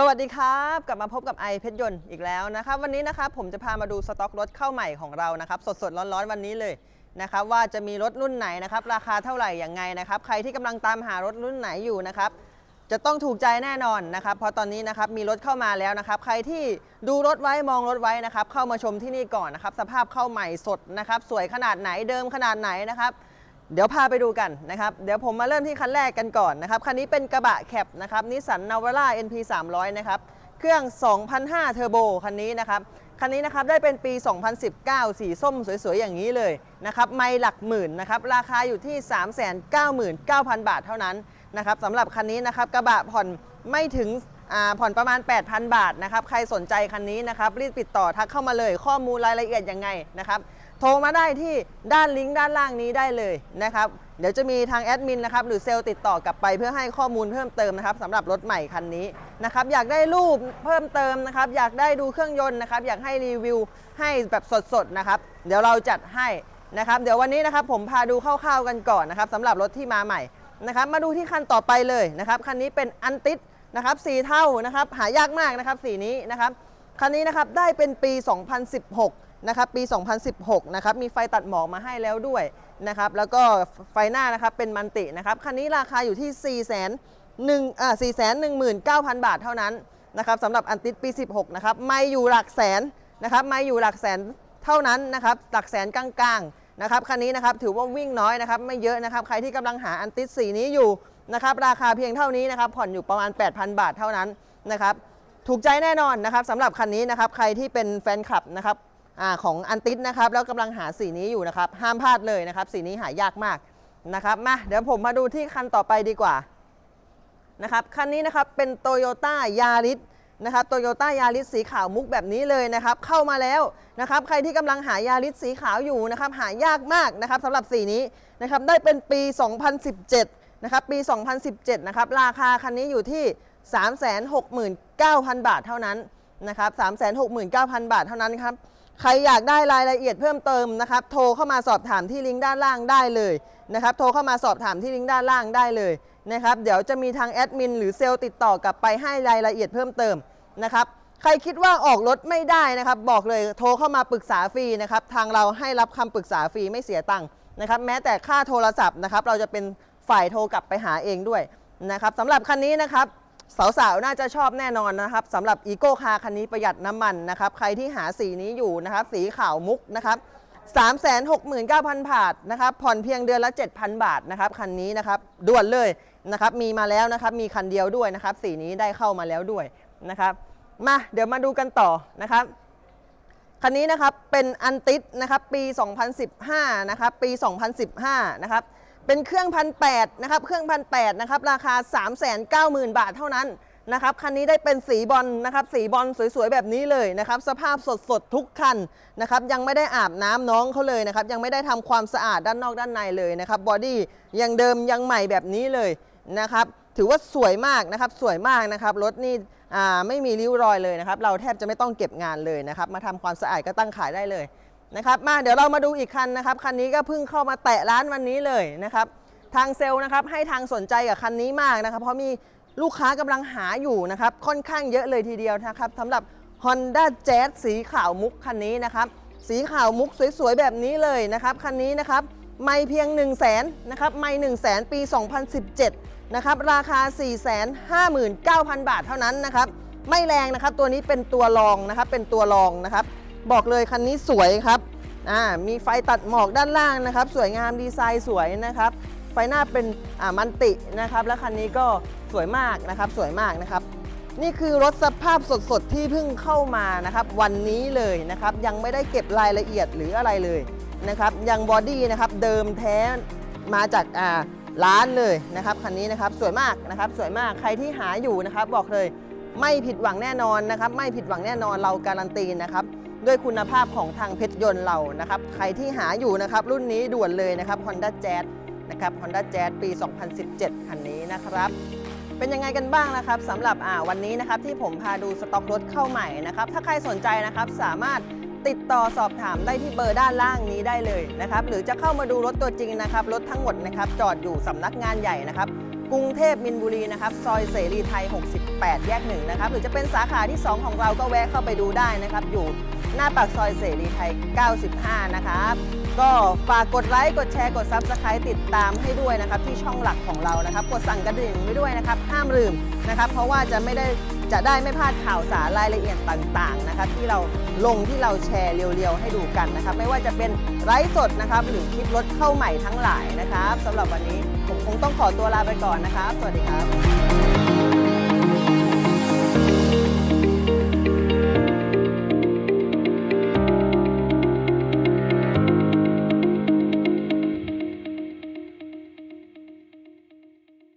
สวัสดีครับ กลับมาพบกับไอเพชรยนต์อีกแล้วนะครับ วันนี้นะครับผมจะพามาดูสต็อกรถเข้าใหม่ของเรานะครับสดๆร้อนๆวันนี้เลยนะครับว่าจะมีรถรุ่นไหนนะครับราคาเท่าไหร่อย่างไงนะครับใครที่กำลังตามหารถรุ่นไหนอยู่นะครับจะต้องถูกใจแน่นอนนะครับเพราะตอนนี้นะครับมีรถเข้ามาแล้วนะครับใครที่ดูรถไว้มองรถไว้นะครับเข้ามาชมที่นี่ก่อนนะครับสภาพเข้าใหม่สดนะครับสวยขนาดไหนเดิมขนาดไหนนะครับ เดี๋ยวพาไปดูกันนะครับ เดี๋ยวผมมาเริ่มที่คันแรกกันก่อนนะครับ คันนี้เป็นกระบะแคปนะครับนิสสันนาวาร่า NP 300นะครับ เครื่อง 2005 เทอร์โบคันนี้นะครับ คันนี้นะครับได้เป็นปี 2019 สีส้มสวยๆ อย่างนี้เลยนะครับ ไม่หลักหมื่นนะครับ ราคาอยู่ที่ 399,000 บาทเท่านั้นนะครับสำหรับคันนี้นะครับกระบะผ่อนไม่ถึงผ่อนประมาณ 8,000 บาทนะครับ ใครสนใจคันนี้นะครับ รีบติดต่อทักเข้ามาเลยข้อมูลรายละเอียดยังไงนะครับ โทรมาได้ที่ด้านลิงก์ด้านล่างนี้ได้เลยนะครับ เดี๋ยวจะมีทางแอดมินนะครับหรือเซลล์ติดต่อกลับไปเพื่อให้ข้อมูลเพิ่มเติมนะครับสำหรับรถใหม่คันนี้นะครับอยากได้รูปเพิ่มเติมนะครับ อยากได้ดูเครื่องยนต์นะครับ อยากให้รีวิวให้แบบสดๆนะครับ เดี๋ยวเราจัดให้นะครับเดี๋ยววันนี้นะครับผมพาดูคร่าวๆกันก่อนนะครับสำหรับรถที่มาใหม่นะครับ มาดูที่คันต่อไปเลยนะครับคันนี้เป็นอันติสนะครับสีเท่านะครับหายากมากนะครับสีนี้นะครับคันนี้นะครับได้เป็นปี 2016 นะครับปี 2016 นะครับมีไฟตัดหมอกมาให้แล้วด้วยนะครับแล้วก็ไฟหน้านะครับเป็นมันตินะครับคันนี้ราคาอยู่ที่ 4 1 0 0 0อ่า419,000 บาทเท่านั้นนะครับสำหรับอันติดปี 16 นะครับไม่อยู่หลักแสนนะครับไม่อยู่หลักแสนเท่านั้นนะครับหลักแสนกลางๆนะครับคันนี้นะครับถือว่าวิ่งน้อยนะครับไม่เยอะนะครับใครที่กำลังหาอันติดสีนี้อยู่นะครับราคาเพียงเท่านี้นะครับผ่อนอยู่ประมาณ 8,000 บาทเท่านั้นนะครับถูกใจแน่นอนนะครับสำหรับคันนี้นะครับใครที่เป็นแฟนคลับนะครับ ของอันติสนะครับแล้วกำลังหาสีนี้อยู่นะครับ ห้ามพลาดเลยนะครับ สีนี้หายากมากนะครับมาเดี๋ยวผมมาดูที่คันต่อไปดีกว่านะครับคันนี้นะครับเป็นโตโยต้ายาริสนะครับโตโยต้ายาริสสีขาวมุกแบบนี้เลยนะครับ เข้ามาแล้วนะครับ ใครที่กำลังหายาริสสีขาวอยู่นะครับ หายากมากนะครับสำหรับสีนี้นะครับได้เป็นปี 2017 นะครับ ปี 2017 นะครับ ราคาคันนี้อยู่ที่ 369,000 บาทเท่านั้นนะครับ 369,000 บาทเท่านั้นครับ ใครอยากได้รายละเอียดเพิ่มเติมนะครับ โทรเข้ามาสอบถามที่ลิงก์ด้านล่างได้เลยนะครับ โทรเข้ามาสอบถามที่ลิงก์ด้านล่างได้เลยนะครับ เดี๋ยวจะมีทางแอดมินหรือเซลล์ติดต่อกลับไปให้รายละเอียดเพิ่มเติมนะครับ ใครคิดว่าออกรถไม่ได้นะครับ บอกเลยโทรเข้ามาปรึกษาฟรีนะครับ ทางเราให้รับคำปรึกษาฟรีไม่เสียตังค์นะครับ แม้แต่ค่าโทรศัพท์นะครับ เราจะเป็นฝ่ายโทรกลับไปหาเองด้วยนะครับสำหรับคันนี้นะครับ สาวๆ น่าจะชอบแน่นอนนะครับสำหรับอีโก้คาคันนี้ประหยัดน้ำมันนะครับ ใครที่หาสีนี้อยู่นะครับ สีขาวมุกนะครับ369,000 บาทนะครับ ผ่อนเพียงเดือนละ 7,000 บาทนะครับคันนี้นะครับด่วนเลยนะครับ มีมาแล้วนะครับ มีคันเดียวด้วยนะครับ สีนี้ได้เข้ามาแล้วด้วยนะครับ มาเดี๋ยวมาดูกันต่อนะครับคันนี้นะครับเป็นอันติสนะครับปี 2015 นะครับ ปี 2015 นะครับ เป็นเครื่องพันแนะครับเครื่องพันแนะครับราคา 390,000 บาทเท่านั้นนะครับคันนี้ได้เป็นสีบอลนะครับสีบอลสวยๆแบบนี้เลยนะครับสภาพสดๆทุกคันนะครับยังไม่ได้อาบน้ำน้องเขาเลยนะครับยังไม่ได้ทำความสะอาดด้านนอกด้านในเลยนะครับบอดี้ยังเดิมยังใหม่แบบนี้เลยนะครับถือว่าสวยมากนะครับสวยมากนะครับรถนี่ไม่มีริ้วรอยเลยนะครับเราแทบจะไม่ต้องเก็บงานเลยนะครับมาทำความสะอาดก็ตั้งขายได้เลย นะครับมาเดี๋ยวเรามาดูอีกคันนะครับคันนี้ก็เพิ่งเข้ามาแตะร้านวันนี้เลยนะครับทางเซลล์นะครับให้ทางสนใจกับคันนี้มากนะครับ เพราะมีลูกค้ากำลังหาอยู่นะครับค่อนข้างเยอะเลยทีเดียวนะครับสำหรับ Honda Jazz สีขาวมุกคันนี้นะครับสีขาวมุกสวยๆแบบนี้เลยนะครับคันนี้นะครับไม่เพียง 1 0 0 0 0แสนนะครับไม่1 0 0 0 0แสนปี 2017นะครับราคา 459,000 บาทเท่านั้นนะครับไม่แรงนะครับตัวนี้เป็นตัวรองนะครับเป็นตัวรองนะครับ บอกเลยคันนี้สวยครับมีไฟตัดหมอกด้านล่างนะครับ สวยงามดีไซน์สวยนะครับ ไฟหน้าเป็นมันตินะครับ และคันนี้ก็สวยมากนะครับสวยมากนะครับ นี่คือรถสภาพสดๆที่เพิ่งเข้ามานะครับ วันนี้เลยนะครับ ยังไม่ได้เก็บรายละเอียดหรืออะไรเลยนะครับ ยังบอดี้นะครับเดิมแท้มาจากร้านเลยนะครับคันนี้นะครับสวยมากนะครับสวยมากใครที่หาอยู่นะครับ บอกเลยไม่ผิดหวังแน่นอนนะครับ ไม่ผิดหวังแน่นอนเราการันตีนะครับ ด้วยคุณภาพของทางเพชรยนต์เรานะครับ ใครที่หาอยู่นะครับ รุ่นนี้ด่วนเลยนะครับ Honda Jazz นะครับ Honda Jazz ปี 2017 คันนี้นะครับเป็นยังไงกันบ้างนะครับสำหรับวันนี้นะครับที่ผมพาดูสต็อกรถเข้าใหม่นะครับ ถ้าใครสนใจนะครับสามารถติดต่อสอบถามได้ที่เบอร์ด้านล่างนี้ได้เลยนะครับ หรือจะเข้ามาดูรถตัวจริงนะครับ รถทั้งหมดนะครับ จอดอยู่สำนักงานใหญ่นะครับ กรุงเทพมินบุรีนะครับซอยเสรีไทย 68 แยกหนึ่งนะครับหรือจะเป็นสาขาที่ 2 ของเราก็แวะเข้าไปดูได้นะครับ อยู่หน้าปากซอยเสรีไทย 95 นะครับ ก็ฝากกดไลค์กดแชร์กด Subscribe ติดตามให้ด้วยนะครับ ที่ช่องหลักของเรานะครับ กดสั่งกระดิ่งไว้ด้วยนะครับ ห้ามลืมนะครับ เพราะว่าจะไม่ได้จะได้ไม่พลาดข่าวสารรายละเอียดต่างๆนะครับที่เราลงที่เราแชร์เรียวๆให้ดูกันนะครับ ไม่ว่าจะเป็นไลฟ์สดนะครับ หรือคลิปรถเข้าใหม่ทั้งหลายนะครับสำหรับวันนี้ผมคงต้องขอตัวลาไปก่อนนะครับ สวัสดีครับ